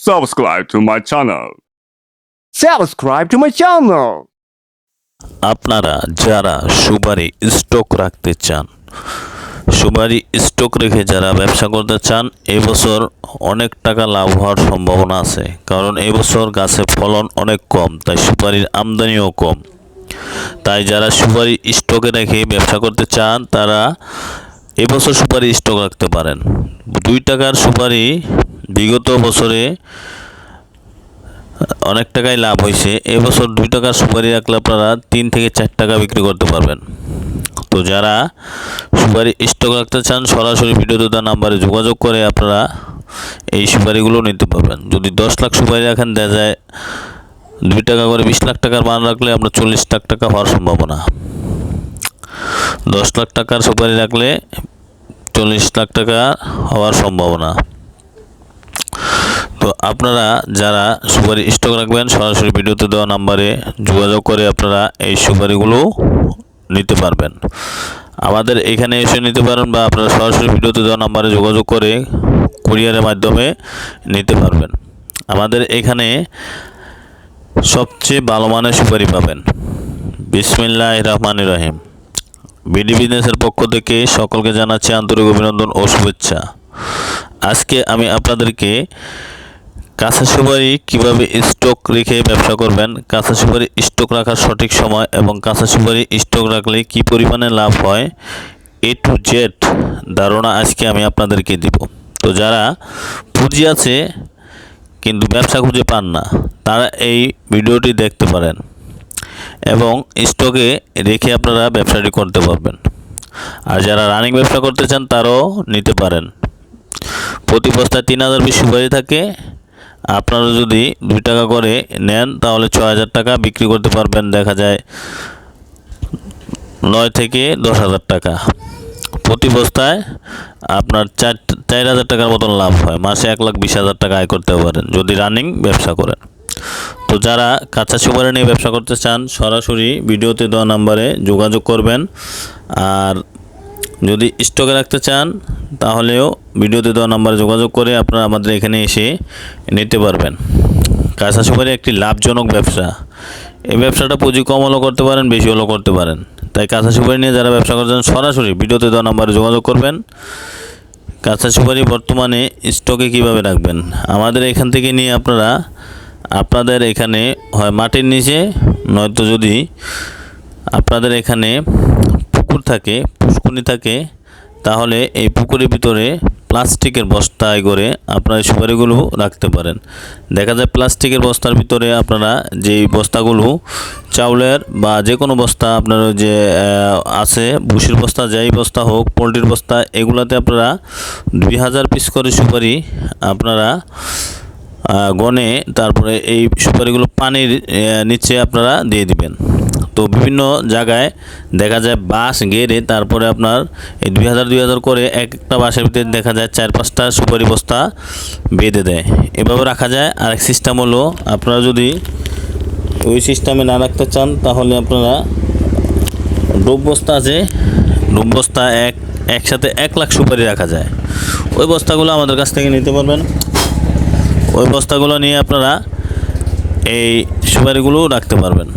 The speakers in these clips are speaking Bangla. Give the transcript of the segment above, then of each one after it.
subscribe to my channel. Subscribe to my channel. আপনারা যারা সুপারি স্টক রাখতে চান সুপারি স্টক রেখে যারা ব্যবসা করতে চান এবছর অনেক টাকা লাভ হওয়ার সম্ভাবনা আছে কারণ এবছর গাছে ফলন অনেক কম তাই সুপারির আমদানিও কম তাই যারা সুপারি স্টকে রেখে ব্যবসা করতে চান তারা এবছর সুপারি স্টক রাখতে পারেন দুই টাকার সুপারি বিগত বছরে অনেক টাকাই লাভ হয়েছে। এবছর দুই টাকার সুপারি রাখলে আপনারা তিন থেকে চার টাকা বিক্রি করতে পারবেন। তো যারা সুপারি স্টক রাখতে চান, সরাসরি ভিডিওতে দেওয়া নাম্বারে যোগাযোগ করে আপনারা এই সুপারিগুলো নিতে পারবেন। যদি দশ লাখ সুপারি রাখেন, দেখা যায় দুই টাকা করে বিশ লাখ টাকার মান রাখলে আপনার চল্লিশ লাখ টাকা হওয়ার সম্ভাবনা। দশ লাখ টাকার সুপারি রাখলে চল্লিশ লাখ টাকা হওয়ার সম্ভাবনা। তো আপনারা যারা সুপারি স্টক রাখবেন, সরাসরি ভিডিওতে দেওয়া নাম্বারে যোগাযোগ করে আপনারা এই সুপারিগুলো নিতে পারবেন। আমাদের এখানে এসে নিতে পারেন বা আপনারা সরাসরি ভিডিওতে দেওয়া নাম্বারে যোগাযোগ করে কুরিয়ারের মাধ্যমে নিতে পারবেন। আমাদের এখানে সবচেয়ে ভালো মানের সুপারি পাবেন। বিসমিল্লাহ রহমান রহিম। বিডি বিজনেসের পক্ষ থেকে সকলকে জানাচ্ছি আন্তরিক অভিনন্দন ও শুভেচ্ছা। আজকে আমি আপনাদেরকে কাঁচা সুপারি কীভাবে স্টক রেখে ব্যবসা করবেন? কাঁচা সুপারি স্টক রাখার সঠিক সময় এবং কাঁচা সুপারি স্টক রাখলে কি পরিমাণে লাভ হয়? এ টু জেড ধারণা আজকে আমি আপনাদেরকে দিব। তো যারা পুঁজি আছে কিন্তু ব্যবসা খুঁজে পান না, তারা এই ভিডিওটি দেখতে পারেন এবং স্টকে রেখে আপনারা ব্যবসাটি করতে পারবেন। আর যারা রানিং ব্যবসা করতে চান তারাও নিতে পারেন। প্রতি বস্তায় তিন হাজার বিশ সুপারি থাকে। আপনারা যদি দুই টাকা করে নেন, তাহলে ছ হাজার টাকা বিক্রি করতে পারবেন, দেখা যায় নয় থেকে দশ হাজার টাকা। প্রতি বস্তায় আপনার চার চার হাজার টাকার মতন লাভ হয়। মাসে এক লাখ বিশ হাজার টাকা আয় করতে পারেন, যদি রানিং ব্যবসা করেন। তো যারা কাঁচা সুপারি নিয়ে ব্যবসা করতে চান, সরাসরি ভিডিওতে দেওয়া নাম্বারে যোগাযোগ করবেন। আর যদি স্টকে রাখতে চান, তাহলেও ভিডিওতে দেওয়া নাম্বারে যোগাযোগ করে আপনারা আমাদের এখানে এসে নিতে পারবেন। কাঁচা সুপারি একটি লাভজনক ব্যবসা। এই ব্যবসাটা পুঁজি কম হলেও করতে পারেন, বেশি হলেও করতে পারেন। তাই কাঁচা সুপারি নিয়ে যারা ব্যবসা করছেন সরাসরি ভিডিওতে দেওয়া নাম্বারে যোগাযোগ করবেন। কাঁচা সুপারি বর্তমানে স্টকে কীভাবে রাখবেন? আমাদের এখান থেকে নিয়ে আপনারা, আপনাদের এখানে হয় মাটির নিচে, নয়তো যদি আপনাদের এখানে পুকুর থাকে পুষ্কুনি থাকে, তাহলে এই পুকুরের ভিতরে প্লাস্টিকের বস্তায় করে আপনারা সুপারিগুলো রাখতে পারেন। দেখা যায় প্লাস্টিকের বস্তার ভিতরে আপনারা যেই বস্তাগুলো, চাউলের বা যে কোনো বস্তা আপনার যে আছে ভুসির বস্তা, যেই বস্তা হোক, পোলট্রির বস্তা, এগুলাতে আপনারা দুই হাজার পিস করে সুপারি আপনারা গনে তারপরে এই সুপারিগুলো পানির নিচে আপনারা দিয়ে দিবেন। তো বিভিন্ন জায়গায় দেখা যায় বাঁশ গেড়ে তারপরে আপনার এই দুই হাজার দুই হাজার করে এক একটা বাঁশের ভিতরে দেখা যায় চার, পাঁচটা সুপারি বস্তা বেঁধে দেয়। এভাবে রাখা যায়। আরেক সিস্টেম হলো আপনারা যদি ওই সিস্টেমে না রাখতে চান, তাহলে আপনারা ডোব বস্তা আছে। ডোব বস্তা এক, একসাথে এক লাখ সুপারি রাখা যায়। ওই বস্তাগুলো আমাদের কাছ থেকে নিতে পারবেন। ওই বস্তাগুলো নিয়ে আপনারা এই সুপারিগুলো রাখতে পারবেন।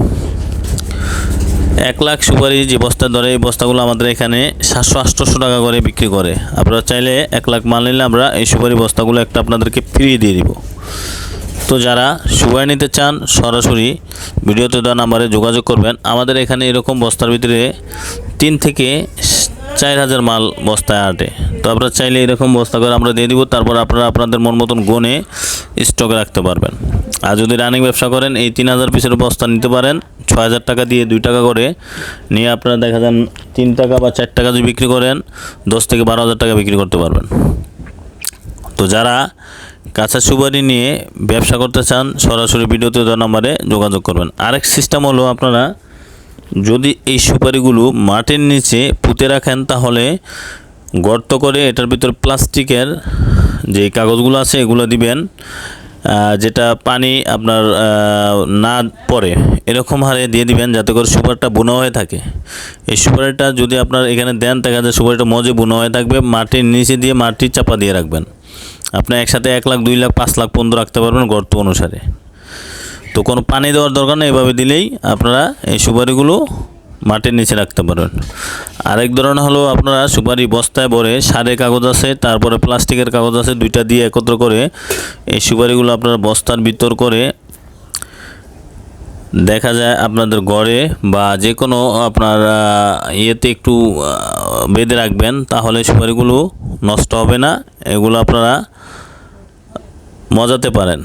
এক লাখ সুপারি যে বস্তা ধরে এই বস্তাগুলো আমাদের এখানে সাতশো আটশোশো টাকা করে বিক্রি করে। আপনারা চাইলে এক লাখ মাল নিলে আমরা এই সুপারি বস্তাগুলো একটা আপনাদেরকে ফিরিয়ে দিয়ে দিব। তো যারা সুপারি নিতে চান, সরাসরি ভিডিওতে দেওয়া নাম্বারে যোগাযোগ করবেন। আমাদের এখানে এরকম বস্তার ভিতরে তিন থেকে চার হাজার মাল বস্তায় আটে। তো আপনারা চাইলে এরকম বস্তা করে আমরা দিয়ে দিব, তারপর আপনারা আপনাদের মন মতন গনে স্টকে রাখতে পারবেন। আর যদি রানিং ব্যবসা করেন, এই তিন হাজার পিসের বস্তা নিতে পারেন। ছ হাজার টাকা দিয়ে দুই টাকা করে। নিয়ে আপনারা দেখা যান, তিন টাকা বা চার টাকা যদি বিক্রি করেন, দশ থেকে বারো হাজার টাকা বিক্রি করতে পারবেন। তো যারা কাঁচা সুপারি নিয়ে ব্যবসা করতে চান, সরাসরি ভিডিওতে দেওয়া নাম্বারে যোগাযোগ করবেন। আরেক সিস্টেম হলো আপনারা যদি এই সুপারিগুলো মাটির নিচে পুঁতে রাখেন, তাহলে গর্ত করে এটার ভিতর প্লাস্টিকের যে কাগজগুলো আছে, এগুলো দিবেন। যেটা পানি আপনার না পড়ে, এরকম হারে দিয়ে দিবেন যাতে করে সুপারটা বুনো হয়ে থাকে। এই সুপারিটা যদি আপনার এখানে দেন, দেখা যায় সুপারিটা মজে বুনো হয়ে থাকবে, মাটির নিচে দিয়ে মাটি চাপা দিয়ে রাখবেন। আপনি একসাথে এক লাখ, দুই লাখ, পাঁচ লাখ পর্যন্ত রাখতে পারবেন গর্ত অনুসারে। তো কোনো পানি দেওয়ার দরকার নেই, এভাবে দিলেই আপনারা এই সুপারিগুলো মাটির নিচে রাখতে পারবেন আরেক ধরনের হলো আপনারা সুপারি বস্তায় ভরে সারে কাগজ আছে, তারপরে প্লাস্টিকের কাগজ আছে, দুইটা দিয়ে একত্র করে এই সুপারিগুলো আপনারা বস্তার ভিতর করে দেখা যায় আপনাদের ঘরে বা যে কোনো আপনার ইয়েতে একটু বেঁধে রাখবেন, তাহলে সুপারিগুলো নষ্ট হবে না, এগুলো আপনারা মজাতে পারেন।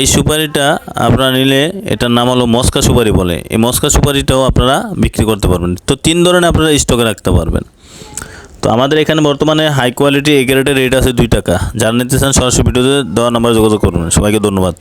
এই সুপারিটা আপনারা নিলে এটার নাম হলো মস্কা সুপারি বলে। এই মস্কা সুপারিটাও আপনারা বিক্রি করতে পারবেন। তো তিন ধরনের আপনারা স্টকে রাখতে পারবেন। তো আমাদের এখানে বর্তমানে হাই কোয়ালিটি এ রেট আছে দুই টাকা। যার নিতে চান সরাসরি ভিডিওতে দেওয়া নাম্বারে যোগাযোগ করবেন। সবাইকে ধন্যবাদ।